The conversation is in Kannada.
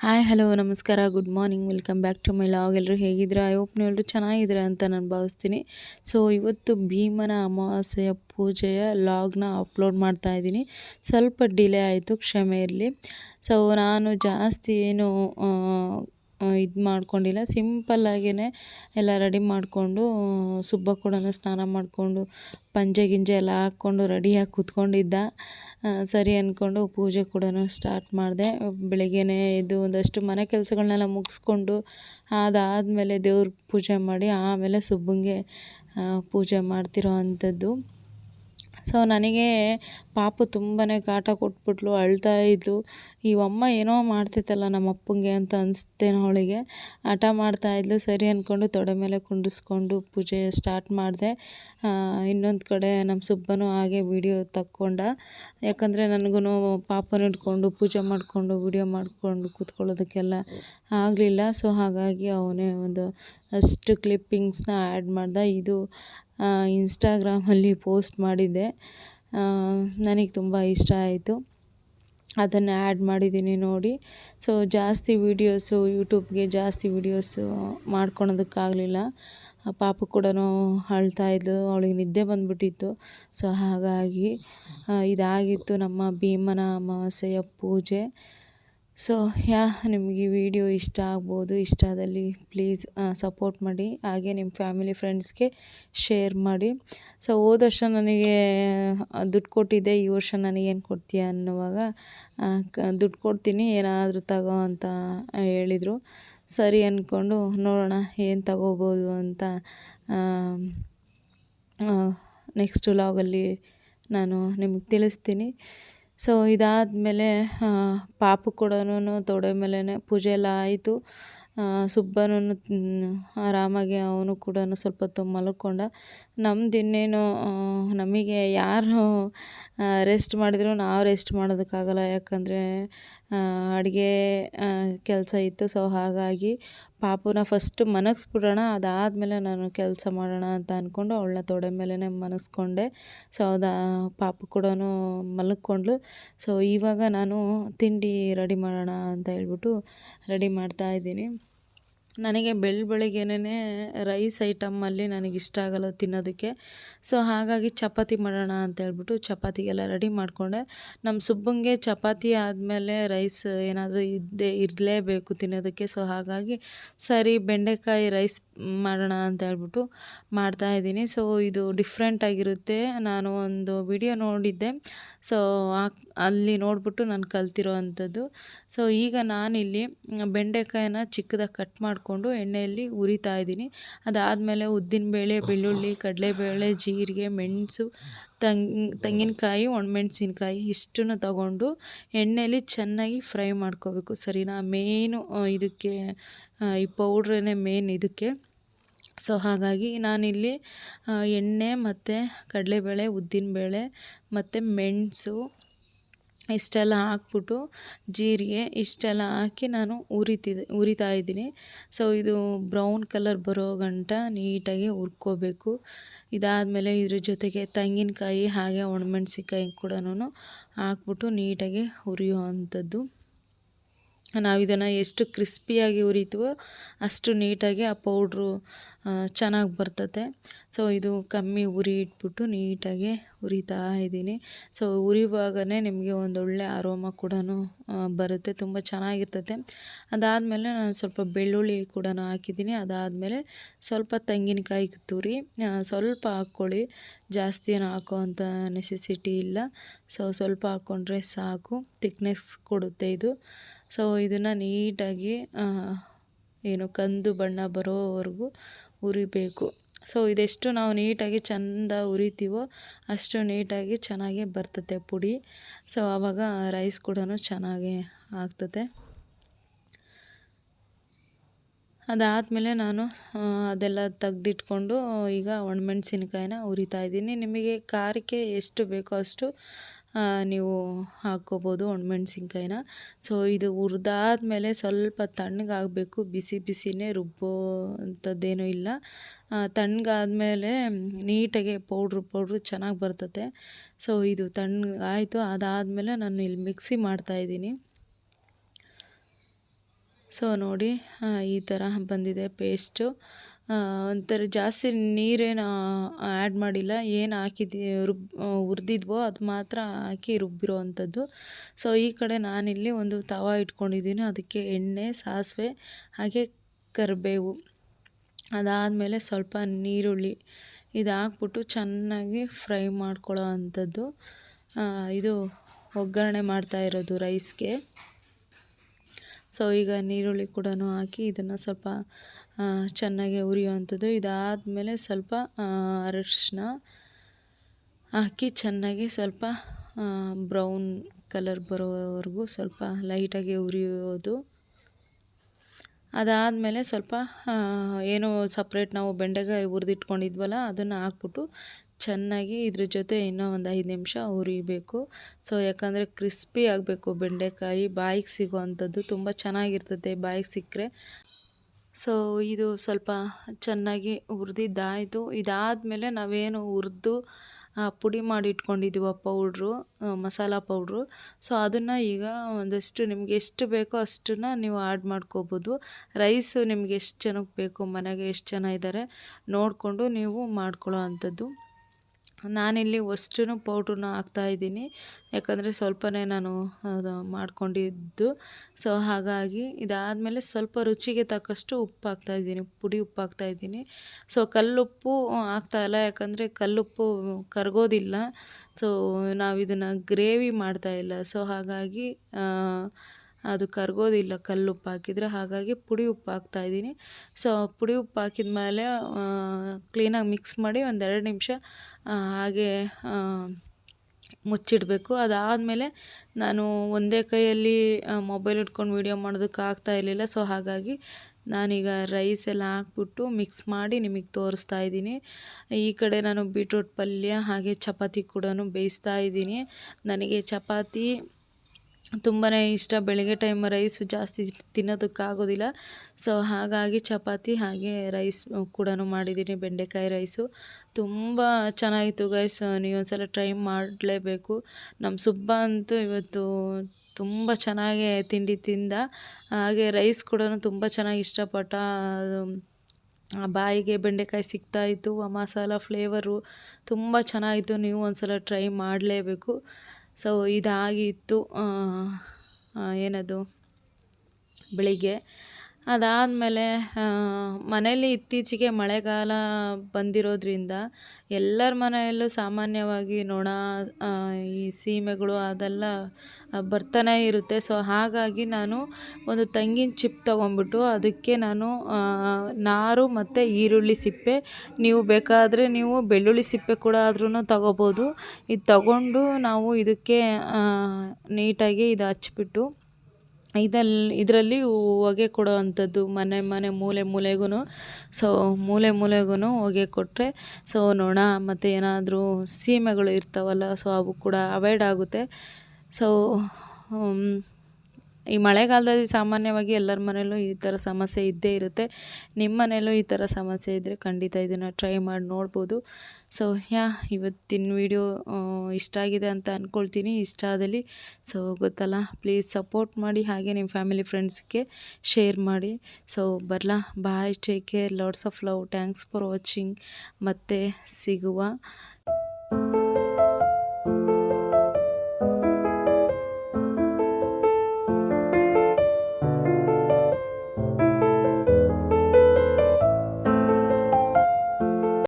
ಹಾಯ್, ಹಲೋ, ನಮಸ್ಕಾರ, good morning, welcome back to my vlog. ಎಲ್ಲರೂ ಹೇಗಿದ್ದೀರಾ? ಐ ಹೋಪ್ ಎಲ್ಲರೂ ಚೆನ್ನಾಗಿದ್ದೀರಾ ಅಂತ ನಾನು ಭಾವಿಸ್ತೀನಿ. ಸೊ, ಇವತ್ತು ಭೀಮನ ಅಮಾವಾಸ್ಯೆಯ ಪೂಜೆಯ ಲಾಗ್ನ ಅಪ್ಲೋಡ್ ಮಾಡ್ತಾ ಇದ್ದೀನಿ. ಸ್ವಲ್ಪ ಡಿಲೇ ಆಯಿತು, ಕ್ಷಮೆ ಇರಲಿ. ಸೊ, ನಾನು ಜಾಸ್ತಿ ಏನು ಇದು ಮಾಡ್ಕೊಂಡಿಲ್ಲ. ಸಿಂಪಲ್ಲಾಗೇ ಎಲ್ಲ ರೆಡಿ ಮಾಡಿಕೊಂಡು, ಸುಬ್ಬ ಕೂಡ ಸ್ನಾನ ಮಾಡಿಕೊಂಡು, ಪಂಜೆ ಗಿಂಜೆ ಎಲ್ಲ ಹಾಕ್ಕೊಂಡು ರೆಡಿಯಾಗಿ ಕೂತ್ಕೊಂಡಿದ್ದ. ಸರಿ ಅಂದ್ಕೊಂಡು ಪೂಜೆ ಕೂಡ ಸ್ಟಾರ್ಟ್ ಮಾಡಿದೆ. ಬೆಳಗ್ಗೆನೇ ಇದು ಒಂದಷ್ಟು ಮನೆ ಕೆಲಸಗಳನ್ನೆಲ್ಲ ಮುಗಿಸ್ಕೊಂಡು ಅದಾದಮೇಲೆ ದೇವ್ರ ಪೂಜೆ ಮಾಡಿ ಆಮೇಲೆ ಸುಬ್ಬಂಗೆ ಪೂಜೆ ಮಾಡ್ತಿರೋ ಅಂಥದ್ದು. ಸೊ ನನಗೆ ಪಾಪು ತುಂಬಾ ಕಾಟ ಕೊಟ್ಬಿಟ್ಲು, ಅಳ್ತಾ ಇದ್ಲು. ಈ ಅಮ್ಮ ಏನೋ ಮಾಡ್ತಿತ್ತಲ್ಲ ನಮ್ಮ ಅಪ್ಪಂಗೆ ಅಂತ ಅನಿಸ್ತೇನೋ ಅವಳಿಗೆ. ಹಠ ಇದ್ಲು, ಸರಿ ಅಂದ್ಕೊಂಡು ತೊಡೆ ಮೇಲೆ ಕುಂಡಿಸ್ಕೊಂಡು ಪೂಜೆ ಸ್ಟಾರ್ಟ್ ಮಾಡಿದೆ. ಇನ್ನೊಂದು ಕಡೆ ನಮ್ಮ ಸುಬ್ಬನು ಹಾಗೆ ವಿಡಿಯೋ ತಕ್ಕೊಂಡ. ಯಾಕಂದರೆ ನನಗೂ ಪಾಪನ ಇಟ್ಕೊಂಡು ಪೂಜೆ ಮಾಡಿಕೊಂಡು ವಿಡಿಯೋ ಮಾಡಿಕೊಂಡು ಕೂತ್ಕೊಳ್ಳೋದಕ್ಕೆಲ್ಲ ಆಗಲಿಲ್ಲ. ಸೊ ಹಾಗಾಗಿ ಅವನೇ ಒಂದು ಅಷ್ಟು ಕ್ಲಿಪ್ಪಿಂಗ್ಸ್ನ ಆ್ಯಡ್ ಮಾಡ್ದೆ. ಇದು ಇನ್ಸ್ಟಾಗ್ರಾಮಲ್ಲಿ ಪೋಸ್ಟ್ ಮಾಡಿದ್ದೆ. ನನಗೆ ತುಂಬ ಇಷ್ಟ ಆಯಿತು. ಅದನ್ನು ಆ್ಯಡ್ ಮಾಡಿದ್ದೀನಿ ನೋಡಿ. ಸೊ ಜಾಸ್ತಿ ವೀಡಿಯೋಸು ಯೂಟ್ಯೂಬ್ಗೆ ಜಾಸ್ತಿ ವೀಡಿಯೋಸು ಮಾಡ್ಕೊಳೋದಕ್ಕಾಗಲಿಲ್ಲ. ಪಾಪು ಕೂಡ ಅಳ್ತಾ ಇದ್ಲು. ಅವಳಿಗೆ ನಿದ್ದೆ ಬಂದುಬಿಟ್ಟಿತ್ತು. ಸೊ ಹಾಗಾಗಿ ಇದಾಗಿತ್ತು ನಮ್ಮ ಭೀಮನ ಅಮಾವಾಸ್ಯೆಯ ಪೂಜೆ. ಸೊ ಯಾ, ನಿಮಗೆ ಈ ವಿಡಿಯೋ ಇಷ್ಟ ಆಗ್ಬೋದು, ಇಷ್ಟ ಆದಲ್ಲಿ ಪ್ಲೀಸ್ ಸಪೋರ್ಟ್ ಮಾಡಿ, ಹಾಗೆ ನಿಮ್ಮ ಫ್ಯಾಮಿಲಿ ಫ್ರೆಂಡ್ಸ್ಗೆ ಶೇರ್ ಮಾಡಿ. ಸೊ ಹೋದ ವರ್ಷ ನನಗೆ ದುಡ್ಡು ಕೊಟ್ಟಿದ್ದೆ, ಈ ವರ್ಷ ನನಗೇನು ಕೊಡ್ತೀಯ ಅನ್ನುವಾಗ ದುಡ್ಡು ಕೊಡ್ತೀನಿ, ಏನಾದರೂ ತಗೋ ಅಂತ ಹೇಳಿದರು. ಸರಿ ಅಂದ್ಕೊಂಡು ನೋಡೋಣ ಏನು ತಗೋಬೋದು ಅಂತ ನೆಕ್ಸ್ಟ್ ಲಾಗಲ್ಲಿ ನಾನು ನಿಮಗೆ ತಿಳಿಸ್ತೀನಿ. ಸೊ ಇದಾದಮೇಲೆ ಪಾಪ ಕೂಡ ತೊಡೆ ಮೇಲೇ ಪೂಜೆ ಎಲ್ಲ ಆಯಿತು. ಸುಬ್ಬನೂ ಆರಾಮಾಗಿ ಅವನು ಕೂಡ ಸ್ವಲ್ಪ ಹೊತ್ತು ಮಲ್ಕೊಂಡ. ನಮ್ದು ಇನ್ನೇನು ನಮಗೆ ಯಾರು ರೆಸ್ಟ್ ಮಾಡಿದ್ರು ನಾವು ರೆಸ್ಟ್ ಮಾಡೋದಕ್ಕಾಗಲ್ಲ. ಯಾಕಂದರೆ ಅಡುಗೆ ಕೆಲಸ ಇತ್ತು. ಸೊ ಹಾಗಾಗಿ ಪಾಪುನ ಫಸ್ಟ್ ಮನಗಿಸ್ಬಿಡೋಣ, ಅದಾದಮೇಲೆ ನಾನು ಕೆಲಸ ಮಾಡೋಣ ಅಂತ ಅಂದ್ಕೊಂಡು ಅವಳನ್ನ ತೊಡೆ ಮೇಲೇ ಮನಸ್ಕೊಂಡೆ ಸೊ ಅದು ಪಾಪು ಕೂಡ ಮಲಗ್ಕೊಂಡ್ಳು. ಸೊ ಇವಾಗ ನಾನು ತಿಂಡಿ ರೆಡಿ ಮಾಡೋಣ ಅಂತ ಹೇಳ್ಬಿಟ್ಟು ರೆಡಿ ಮಾಡ್ತಾಯಿದ್ದೀನಿ ನನಗೆ ಬೆಳ್ ಬೆಳಿಗ್ಗೆನೇ ರೈಸ್ ಐಟಮಲ್ಲಿ ನನಗೆ ಇಷ್ಟ ಆಗಲ್ಲ ತಿನ್ನೋದಕ್ಕೆ. ಸೊ ಹಾಗಾಗಿ ಚಪಾತಿ ಮಾಡೋಣ ಅಂತ ಹೇಳ್ಬಿಟ್ಟು ಚಪಾತಿಗೆಲ್ಲ ರೆಡಿ ಮಾಡಿಕೊಂಡೆ. ನಮ್ಮ ಸುಬ್ಬಂಗೆ ಚಪಾತಿ ಆದಮೇಲೆ ರೈಸ್ ಏನಾದರೂ ಇದ್ದೇ ಇರಲೇಬೇಕು ತಿನ್ನೋದಕ್ಕೆ. ಸೊ ಹಾಗಾಗಿ ಸರಿ ಬೆಂಡೆಕಾಯಿ ರೈಸ್ ಮಾಡೋಣ ಅಂತ ಹೇಳ್ಬಿಟ್ಟು ಮಾಡ್ತಾಯಿದ್ದೀನಿ ಸೊ ಇದು ಡಿಫ್ರೆಂಟಾಗಿರುತ್ತೆ ನಾನು ಒಂದು ವಿಡಿಯೋ ನೋಡಿದ್ದೆ. ಸೊ ಅಲ್ಲಿ ನೋಡಿಬಿಟ್ಟು ನಾನು ಕಲ್ತಿರೋ ಅಂಥದ್ದು. ಸೊ ಈಗ ನಾನಿಲ್ಲಿ ಬೆಂಡೆಕಾಯಿನ ಚಿಕ್ಕದಾಗಿ ಕಟ್ ಮಾಡಿಕೊಂಡು ಎಣ್ಣೆಯಲ್ಲಿ ಉರಿತಾ ಇದ್ದೀನಿ. ಅದಾದಮೇಲೆ ಉದ್ದಿನಬೇಳೆ ಬೆಳ್ಳುಳ್ಳಿ, ಕಡಲೆಬೇಳೆ, ಜೀರಿಗೆ, ಮೆಣಸು, ತಂಗ್, ತೆಂಗಿನಕಾಯಿ, ಒಣಮೆಣ್ಸಿನ್ಕಾಯಿ ಇಷ್ಟನ್ನು ತಗೊಂಡು ಎಣ್ಣೆಯಲ್ಲಿ ಚೆನ್ನಾಗಿ ಫ್ರೈ ಮಾಡ್ಕೋಬೇಕು. ಸರಿನಾ? ಮೇನು ಇದಕ್ಕೆ ಈ ಪೌಡ್ರೇ ಮೇನ್ ಇದಕ್ಕೆ. ಸೊ ಹಾಗಾಗಿ ನಾನಿಲ್ಲಿ ಎಣ್ಣೆ ಮತ್ತು ಕಡಲೆಬೇಳೆ ಉದ್ದಿನಬೇಳೆ ಮತ್ತು ಮೆಣಸು ಇಷ್ಟೆಲ್ಲ ಹಾಕ್ಬಿಟ್ಟು ಜೀರಿಗೆ ಇಷ್ಟೆಲ್ಲ ಹಾಕಿ ನಾನು ಉರಿತಿದ್ದೆ ಉರಿತಾ ಇದ್ದೀನಿ. ಸೊ ಇದು ಬ್ರೌನ್ ಕಲರ್ ಬರೋ ಗಂಟ ನೀಟಾಗಿ ಹುರ್ಕೋಬೇಕು. ಇದಾದಮೇಲೆ ಇದ್ರ ಜೊತೆಗೆ ತೆಂಗಿನಕಾಯಿ ಹಾಗೆ ಒಣಮೆಣ್ಸಿನ್ಕಾಯಿ ಕೂಡ ಹಾಕ್ಬಿಟ್ಟು ನೀಟಾಗಿ ಹುರಿಯೋ ಅಂಥದ್ದು ನಾವು ಇದನ್ನು ಎಷ್ಟು ಕ್ರಿಸ್ಪಿಯಾಗಿ ಉರಿತೀವೋ ಅಷ್ಟು ನೀಟಾಗಿ ಆ ಪೌಡ್ರು ಚೆನ್ನಾಗಿ ಬರ್ತತೆ. ಸೊ ಇದು ಕಮ್ಮಿ ಉರಿ ಇಟ್ಬಿಟ್ಟು ನೀಟಾಗಿ ಉರಿತಾ ಇದ್ದೀನಿ. ಸೊ ಉರಿವಾಗನೇ ನಿಮಗೆ ಒಂದೊಳ್ಳೆ ಅರೋಮ ಕೂಡ ಬರುತ್ತೆ. ತುಂಬ ಚೆನ್ನಾಗಿರ್ತತೆ. ಅದಾದಮೇಲೆ ನಾನು ಸ್ವಲ್ಪ ಬೆಳ್ಳುಳ್ಳಿ ಕೂಡ ಹಾಕಿದ್ದೀನಿ. ಅದಾದಮೇಲೆ ಸ್ವಲ್ಪ ತೆಂಗಿನಕಾಯಿ ತುರಿ ಸ್ವಲ್ಪ ಹಾಕ್ಕೊಳ್ಳಿ. ಜಾಸ್ತಿ ಏನು ಹಾಕೋ ಅಂಥ ನೆಸೆಸಿಟಿ ಇಲ್ಲ. ಸೊ ಸ್ವಲ್ಪ ಹಾಕ್ಕೊಂಡ್ರೆ ಸಾಕು. ತಿಕ್ನೆಸ್ ಕೊಡುತ್ತೆ ಇದು. ಸೊ ಇದನ್ನು ನೀಟಾಗಿ ಏನು ಕಂದು ಬಣ್ಣ ಬರೋವರೆಗೂ ಉರಿಬೇಕು. ಸೊ ಇದೆಷ್ಟು ನಾವು ನೀಟಾಗಿ ಚೆಂದ ಉರಿತೀವೋ ಅಷ್ಟು ನೀಟಾಗಿ ಚೆನ್ನಾಗಿ ಬರ್ತದೆ ಪುಡಿ. ಸೊ ಆವಾಗ ರೈಸ್ ಕೂಡ ಚೆನ್ನಾಗಿ ಆಗ್ತದೆ ಅದಾದಮೇಲೆ ನಾನು ಅದೆಲ್ಲ ತೆಗ್ದಿಟ್ಕೊಂಡು ಈಗ ಒಣಮೆಣಸಿನ್ಕಾಯಿನ ಉರಿತಾ ಇದ್ದೀನಿ. ನಿಮಗೆ ಖಾರಕ್ಕೆ ಎಷ್ಟು ಬೇಕೋ ಅಷ್ಟು ನೀವು ಹಾಕ್ಕೋಬೋದು ಒಣಮೆಣ್ಸಿನ್ಕಾಯಿನ. ಸೊ ಇದು ಹುರಿದಾದ್ಮೇಲೆ ಸ್ವಲ್ಪ ತಣ್ಣಗಾಗಬೇಕು. ಬಿಸಿ ಬಿಸಿನೇ ರುಬ್ಬೋ ಅಂಥದ್ದೇನೂ ಇಲ್ಲ ತಣ್ಣಗಾದ್ಮೇಲೆ ನೀಟಾಗಿ ಪೌಡ್ರು ಪೌಡ್ರು ಚೆನ್ನಾಗಿ ಬರ್ತತೆ. ಸೊ ಇದು ತಣ್ಣಗಾಯಿತು. ಅದಾದಮೇಲೆ ನಾನು ಇಲ್ಲಿ ಮಿಕ್ಸಿ ಮಾಡ್ತಾಯಿದ್ದೀನಿ ಸೊ ನೋಡಿ ಈ ಥರ ಬಂದಿದೆ ಪೇಸ್ಟು. ಒಂಥರ ಜಾಸ್ತಿ ನೀರೇನು ಆ್ಯಡ್ ಮಾಡಿಲ್ಲ. ಏನು ಹಾಕಿದ್ದಿ, ರುಬ್ ಹುರಿದಿದ್ವೋ ಅದು ಮಾತ್ರ ಹಾಕಿ ರುಬ್ಬಿರೋ ಅಂಥದ್ದು ಸೊ ಈ ಕಡೆ ನಾನಿಲ್ಲಿ ಒಂದು ತವ ಇಟ್ಕೊಂಡಿದ್ದೀನಿ. ಅದಕ್ಕೆ ಎಣ್ಣೆ, ಸಾಸಿವೆ, ಹಾಗೆ ಕರಿಬೇವು. ಅದಾದಮೇಲೆ ಸ್ವಲ್ಪ ನೀರುಳ್ಳಿ. ಇದು ಹಾಕ್ಬಿಟ್ಟು ಚೆನ್ನಾಗಿ ಫ್ರೈ ಮಾಡ್ಕೊಳ್ಳೋ ಅಂಥದ್ದು. ಇದು ಒಗ್ಗರಣೆ ಮಾಡ್ತಾ ಇರೋದು ರೈಸ್ಗೆ ಸೊ, ಈಗ ನೀರುಳ್ಳಿ ಕೂಡ ಹಾಕಿ ಇದನ್ನು ಸ್ವಲ್ಪ ಚೆನ್ನಾಗೆ ಉರಿಯುವಂಥದ್ದು. ಇದಾದಮೇಲೆ ಸ್ವಲ್ಪ ಅರಶಿನ ಹಾಕಿ ಚೆನ್ನಾಗಿ ಸ್ವಲ್ಪ ಬ್ರೌನ್ ಕಲರ್ ಬರೋವರೆಗೂ ಸ್ವಲ್ಪ ಲೈಟಾಗಿ ಉರಿಯೋದು. ಅದಾದಮೇಲೆ ಸ್ವಲ್ಪ ಏನು ಸಪ್ರೇಟ್ ನಾವು ಬೆಂಡೆಕಾಯಿ ಹುರಿದಿಟ್ಕೊಂಡಿದ್ವಲ್ಲ, ಅದನ್ನು ಹಾಕ್ಬಿಟ್ಟು ಚೆನ್ನಾಗಿ ಇದ್ರ ಜೊತೆ ಇನ್ನೂ ಒಂದು ಐದು ನಿಮಿಷ ಹುರಿಬೇಕು. ಸೊ ಯಾಕಂದರೆ ಕ್ರಿಸ್ಪಿ ಆಗಬೇಕು ಬೆಂಡೆಕಾಯಿ, ಬಾಯಿಗೆ ಸಿಗೋ ಅಂಥದ್ದು ತುಂಬ ಚೆನ್ನಾಗಿರ್ತದೆ ಬಾಯಿಗೆ ಸಿಕ್ಕರೆ. ಸೊ ಇದು ಸ್ವಲ್ಪ ಚೆನ್ನಾಗಿ ಹುರಿದಿದ್ದಾಯಿತು. ಇದಾದಮೇಲೆ ನಾವೇನು ಹುರಿದು ಪುಡಿ ಮಾಡಿ ಇಟ್ಕೊಂಡಿದ್ದೀವ ಪೌಡ್ರು ಮಸಾಲ ಪೌಡ್ರು. ಸೊ ಅದನ್ನು ಈಗ ಒಂದಷ್ಟು ನಿಮಗೆ ಎಷ್ಟು ಬೇಕೋ ಅಷ್ಟನ್ನ ನೀವು ಆ್ಯಡ್ ಮಾಡ್ಕೋಬೋದು. ರೈಸು ನಿಮ್ಗೆ ಎಷ್ಟು ಜನಕ್ಕೆ ಬೇಕು, ಮನೆಗೆ ಎಷ್ಟು ಜನ ಇದ್ದಾರೆ ನೋಡಿಕೊಂಡು ನೀವು ಮಾಡ್ಕೊಳ್ಳೋ ಅಂಥದ್ದು. ನಾನಿಲ್ಲಿ ಅಷ್ಟು ಪೌಡ್ರನ್ನ ಹಾಕ್ತಾಯಿದ್ದೀನಿ ಯಾಕಂದರೆ ಸ್ವಲ್ಪನೇ ನಾನು ಮಾಡ್ಕೊಂಡಿದ್ದು. ಸೊ, ಹಾಗಾಗಿ ಇದಾದಮೇಲೆ ಸ್ವಲ್ಪ ರುಚಿಗೆ ತಕ್ಕಷ್ಟು ಉಪ್ಪು ಹಾಕ್ತಾಯಿದ್ದೀನಿ ಪುಡಿ ಉಪ್ಪು ಹಾಕ್ತಾಯಿದ್ದೀನಿ ಸೊ, ಕಲ್ಲುಪ್ಪು ಹಾಕ್ತಾಯಿಲ್ಲ ಯಾಕಂದರೆ ಕಲ್ಲುಪ್ಪು ಕರಗೋದಿಲ್ಲ. ಸೊ ನಾವು ಇದನ್ನು ಗ್ರೇವಿ ಮಾಡ್ತಾಯಿಲ್ಲ ಸೊ, ಹಾಗಾಗಿ ಅದು ಕರಗೋದಿಲ್ಲ, ಕಲ್ಲು ಉಪ್ಪು ಹಾಕಿದರೆ. ಹಾಗಾಗಿ ಪುಡಿ ಉಪ್ಪು ಹಾಕ್ತಾಯಿದ್ದೀನಿ ಸೊ ಪುಡಿ ಉಪ್ಪು ಹಾಕಿದ ಮೇಲೆ ಕ್ಲೀನಾಗಿ ಮಿಕ್ಸ್ ಮಾಡಿ ಒಂದೆರಡು ನಿಮಿಷ ಹಾಗೆ ಮುಚ್ಚಿಡಬೇಕು. ಅದಾದಮೇಲೆ ನಾನು ಒಂದೇ ಕೈಯಲ್ಲಿ ಮೊಬೈಲ್ ಇಟ್ಕೊಂಡು ವೀಡಿಯೋ ಮಾಡೋದಕ್ಕೆ ಆಗ್ತಾ ಇರಲಿಲ್ಲ. ಸೊ ಹಾಗಾಗಿ ನಾನೀಗ ರೈಸ್ ಎಲ್ಲ ಹಾಕ್ಬಿಟ್ಟು ಮಿಕ್ಸ್ ಮಾಡಿ ನಿಮಗೆ ತೋರಿಸ್ತಾ ಇದ್ದೀನಿ. ಈ ಕಡೆ ನಾನು ಬೀಟ್ರೂಟ್ ಪಲ್ಯ ಹಾಗೆ ಚಪಾತಿ ಕೂಡ ಬೇಯಿಸ್ತಾ ಇದ್ದೀನಿ. ನನಗೆ ಚಪಾತಿ ತುಂಬಾ ಇಷ್ಟ ಬೆಳಗ್ಗೆ ಟೈಮ್ ರೈಸ್ ಜಾಸ್ತಿ ತಿನ್ನೋದಕ್ಕಾಗೋದಿಲ್ಲ ಸೊ ಹಾಗಾಗಿ ಚಪಾತಿ ಹಾಗೆ ರೈಸ್ ಕೂಡ ಮಾಡಿದ್ದೀನಿ, ಬೆಂಡೆಕಾಯಿ ರೈಸು ತುಂಬ ಚೆನ್ನಾಗಿತ್ತು ಗೈಸ್ ನೀವು ಒಂದ್ಸಲ ಟ್ರೈ ಮಾಡಲೇಬೇಕು. ನಮ್ಮ ಸುಬ್ಬ ಅಂತೂ ಇವತ್ತು ತುಂಬ ಚೆನ್ನಾಗಿ ತಿಂಡಿ ತಿಂದ. ಹಾಗೆ ರೈಸ್ ಕೂಡ ತುಂಬ ಚೆನ್ನಾಗಿ ಇಷ್ಟಪಟ್ಟ ಬಾಯಿಗೆ ಬೆಂಡೆಕಾಯಿ ಸಿಗ್ತಾಯಿತ್ತು ಆ ಮಸಾಲ ಫ್ಲೇವರು ತುಂಬ ಚೆನ್ನಾಗಿತ್ತು. ನೀವು ಒಂದು ಸಲ ಟ್ರೈ ಮಾಡಲೇಬೇಕು. ಸೊ ಇದಾಗಿತ್ತು ಏನದು ಬೆಳಿಗ್ಗೆ. ಅದಾದಮೇಲೆ ಮನೆಯಲ್ಲಿ ಇತ್ತೀಚೆಗೆ ಮಳೆಗಾಲ ಬಂದಿರೋದ್ರಿಂದ ಎಲ್ಲರ ಮನೆಯಲ್ಲೂ ಸಾಮಾನ್ಯವಾಗಿ ನೊಣ ಈ ಸೀಮೆಗಳು ಅದೆಲ್ಲ ಬರ್ತಾನೇ ಇರುತ್ತೆ. ಸೊ, ಹಾಗಾಗಿ ನಾನು ಒಂದು ತೆಂಗಿನ ಚಿಪ್ ತೊಗೊಂಬಿಟ್ಟು ಅದಕ್ಕೆ ನಾನು ನಾರು ಮತ್ತು ಈರುಳ್ಳಿ ಸಿಪ್ಪೆ, ನೀವು ಬೇಕಾದರೆ ನೀವು ಬೆಳ್ಳುಳ್ಳಿ ಸಿಪ್ಪೆ ಕೂಡ ಆದ್ರೂ ತಗೋಬೋದು. ಇದು ತಗೊಂಡು ನಾವು ಇದಕ್ಕೆ ನೀಟಾಗಿ ಇದು ಹಚ್ಬಿಟ್ಟು ಇದಲ್ಲಿ ಇದರಲ್ಲಿ ಹೊಗೆ ಕೊಡೋ ಅಂಥದ್ದು ಮನೆ ಮನೆ ಮೂಲೆ ಮೂಲೆಗೂ ಸೊ ಮೂಲೆ ಮೂಲೆಗೂ ಹೊಗೆ ಕೊಟ್ಟರೆ ಸೊ ನೊಣ ಮತ್ತು ಏನಾದರೂ ಸೀಮೆಗಳು ಇರ್ತಾವಲ್ಲ ಸೊ ಅವು ಕೂಡ ಅವಾಯ್ಡ್ ಆಗುತ್ತೆ. ಸೊ ಈ ಮಳೆಗಾಲದಲ್ಲಿ ಸಾಮಾನ್ಯವಾಗಿ ಎಲ್ಲರ ಮನೆಯಲ್ಲೂ ಈ ಥರ ಸಮಸ್ಯೆ ಇದ್ದೇ ಇರುತ್ತೆ. ನಿಮ್ಮ ಮನೆಯಲ್ಲೂ ಈ ಥರ ಸಮಸ್ಯೆ ಇದ್ದರೆ ಖಂಡಿತ ಇದನ್ನು ಟ್ರೈ ಮಾಡಿ ನೋಡ್ಬೋದು. ಸೊ ಯಾ, ಇವತ್ತಿನ ವಿಡಿಯೋ ಇಷ್ಟ ಆಗಿದೆ ಅಂತ ಅಂದ್ಕೊಳ್ತೀನಿ ಇಷ್ಟ ಆದಲ್ಲಿ ಸೊ ಗೊತ್ತಲ್ಲ ಪ್ಲೀಸ್ ಸಪೋರ್ಟ್ ಮಾಡಿ, ಹಾಗೆ ನಿಮ್ಮ ಫ್ಯಾಮಿಲಿ ಫ್ರೆಂಡ್ಸ್ಗೆ ಶೇರ್ ಮಾಡಿ. ಸೊ ಬರಲಾ bye take care lots of love thanks for watching ಮತ್ತೆ ಸಿಗುವ.